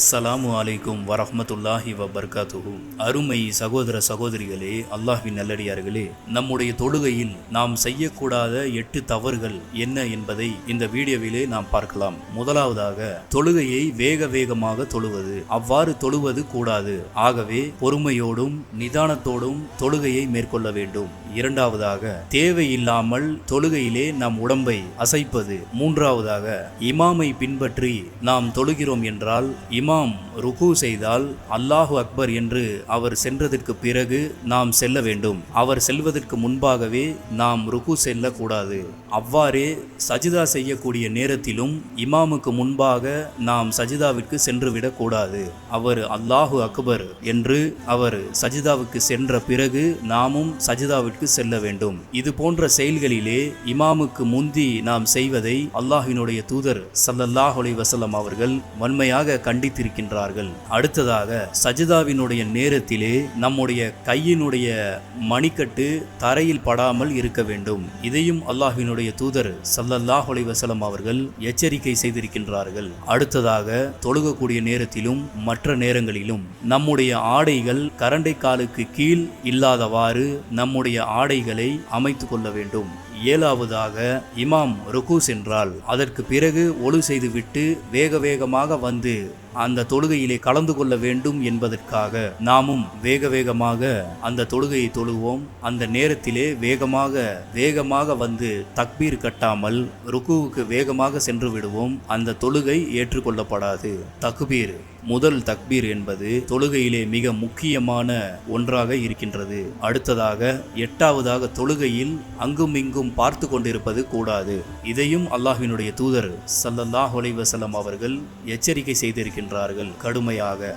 அஸ்ஸலாமு அலைக்கும் வரஹமத்துல்லாஹி வபர்காத்துஹு. அருமை சகோதர சகோதரிகளே அல்லாஹ்வின் நல்லடியார்களே நம்முடைய தொழுகையில் நாம் செய்யக்கூடாத எட்டு தவறுகள் என்ன என்பதை இந்த வீடியோவிலே நாம் பார்க்கலாம். முதலாவதாக தொழுகையை வேக வேகமாக தொழுவது. அவ்வாறு தொழுவது கூடாது. ஆகவே பொறுமையோடும் நிதானத்தோடும் தொழுகையை மேற்கொள்ள வேண்டும். இரண்டாவதாக தேவையில்லாமல் தொழுகையிலே நம் உடம்பை அசைப்பது. மூன்றாவதாக இமாமை பின்பற்றி நாம் தொழுகிறோம் என்றால் இமாம் ருக்கு செய்தால் அல்லாஹு அக்பர் என்று அவர் சென்றதற்கு பிறகு நாம் செல்ல வேண்டும். அவர் செல்வதற்கு முன்பாகவே நாம் ருக்கு செல்லக்கூடாது. அவ்வாறே சஜிதா செய்யக்கூடிய நேரத்திலும் இமாமுக்கு முன்பாக நாம் சஜிதாவிற்கு சென்றுவிடக்கூடாது. அவர் அல்லாஹு அக்பர் என்று அவர் சஜிதாவுக்கு சென்ற பிறகு நாமும் சஜிதாவிற்கு செல்ல வேண்டும். இது போன்ற செயல்களிலே இமாமுக்கு முந்தி நாம் செய்வதை அல்லாஹினுடைய தூதர் சல்லல்லாஹ் அலி வசலம் அவர்கள் வன்மையாக கண்டித்து வைத்திருக்கின்றார்கள். அடுத்ததாக சஜிதாவினுடைய நேரத்திலே நம்முடைய கையினுடைய மணிக்கட்டு தரையில் படாமல் இருக்க வேண்டும். இதையும் அல்லாஹினுடைய தூதர் சல்லல்லாஹ் வசலம் அவர்கள் எச்சரிக்கை செய்திருக்கின்றார்கள். அடுத்ததாக தொழுகக்கூடிய நேரத்திலும் மற்ற நேரங்களிலும் நம்முடைய ஆடைகள் கரண்டை காலுக்கு கீழ் இல்லாதவாறு நம்முடைய ஆடைகளை அமைத்து கொள்ள வேண்டும். ஏழாவதாக இமாம் ருக்கு சென்றால் அதற்கு பிறகு ஒழு செய்துவிட்டு வேக வேகமாக வந்து அந்த தொழுகையிலே கலந்து கொள்ள வேண்டும் என்பதற்காக நாமும் வேக வேகமாக அந்த தொழுகையை தொழுவோம். அந்த நேரத்திலே வேகமாக வேகமாக வந்து தக்பீர் கட்டாமல் ருக்குவுக்கு வேகமாக சென்று விடுவோம். அந்த தொழுகை ஏற்றுக்கொள்ளப்படாது. தக்பீர். முதல் தக்பீர் என்பது தொழுகையிலே மிக முக்கியமான ஒன்றாக இருக்கின்றது. அடுத்ததாக எட்டாவதாக தொழுகையில் அங்கும் இங்கும் பார்த்து கொண்டிருப்பது கூடாது. இதையும் அல்லாஹினுடைய தூதர் சல்லல்லாஹ் அலைஹி அவர்கள் எச்சரிக்கை செய்திருக்கின்றார்கள். கடுமையாக.